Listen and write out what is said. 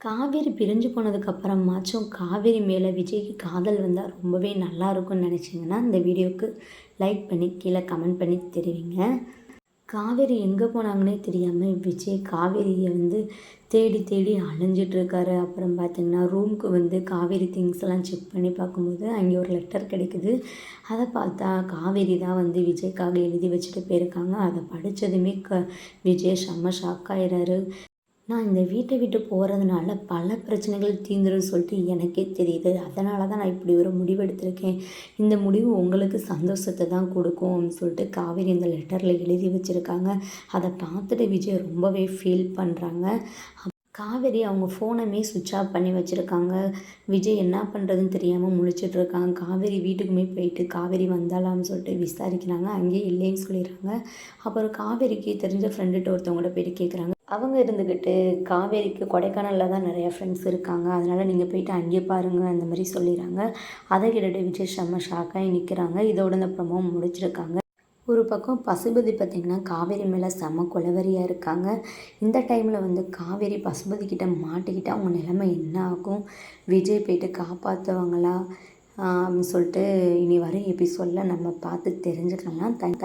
காவேரி பிரிஞ்சு போனதுக்கப்புறமாச்சும் காவேரி மேலே விஜய்க்கு காதல் வந்தால் ரொம்பவே நல்லா இருக்கும்னு நினச்சிங்கன்னா இந்த வீடியோவுக்கு லைக் பண்ணி கீழே கமெண்ட் பண்ணி தெரிவிங்க. காவேரி எங்கே போனாங்கன்னே தெரியாமல் விஜய் காவேரியை வந்து தேடி தேடி அலைஞ்சிட்ருக்காரு அப்புறம் பார்த்திங்கன்னா ரூமுக்கு வந்து காவேரி திங்ஸ் எல்லாம் செக் பண்ணி பார்க்கும்போது அங்கே ஒரு லெட்டர் கிடைக்குது. அதை பார்த்தா காவேரி தான் வந்து விஜய்க்காக எழுதி வச்சுட்டு போயிருக்காங்க. அதை படித்ததுமே க விஜய் செம்ம ஷாக் ஆயிடுறாரு நான் இந்த வீட்டை விட்டு போகிறதுனால பல பிரச்சனைகள் தீந்துரும்னு சொல்லிட்டு எனக்கே தெரியுது. அதனால தான் நான் இப்படி ஒரு முடிவு எடுத்திருக்கேன் இந்த முடிவு உங்களுக்கு சந்தோஷத்தை தான் கொடுக்கும் சொல்லிட்டு காவேரி இந்த லெட்டரில் எழுதி வச்சுருக்காங்க. அதை பார்த்துட்டு விஜய் ரொம்பவே ஃபீல் பண்ணுறாங்க காவேரி அவங்க ஃபோனுமே சுவிட்ச் ஆஃப் பண்ணி வச்சுருக்காங்க. விஜய் என்ன பண்ணுறதுன்னு தெரியாமல் முழிச்சிட்ருக்காங்க காவேரி வீட்டுக்குமே போயிட்டு காவேரி வந்தாலாம்னு சொல்லிட்டு விசாரிக்கிறாங்க. அங்கேயே இல்லைன்னு சொல்லிடுறாங்க. அப்புறம் காவேரிக்கு தெரிஞ்ச ஃப்ரெண்டுகிட்ட ஒருத்தவங்கள்ட்ட போயிட்டு கேட்குறாங்க அவங்க இருந்துக்கிட்டு காவேரிக்கு கொடைக்கானலில் தான் நிறையா ஃப்ரெண்ட்ஸ் இருக்காங்க. அதனால் நீங்கள் போயிட்டு அங்கேயே பாருங்கள் அந்த மாதிரி சொல்லிடுறாங்க அதை கேட்டுட்டு விஜய் செம்ம ஷாக்காகி நிற்கிறாங்க இதோட இந்த ப்ரமோ முடிச்சிருக்காங்க. ஒரு பக்கம் பசுபதி பார்த்திங்கன்னா காவேரி மேலே செம்ம கொலவரியாக இருக்காங்க. இந்த டைமில் வந்து காவேரி பசுபதி கிட்ட மாட்டிக்கிட்டு அவங்க நிலைமை என்ன ஆகும்? விஜய் போயிட்டு காப்பாற்றுவாங்களா அப்படின்னு சொல்லிட்டு இனி வரும் எபிசோடில் நம்ம பார்த்து தெரிஞ்சுக்கலாம் தேங்க்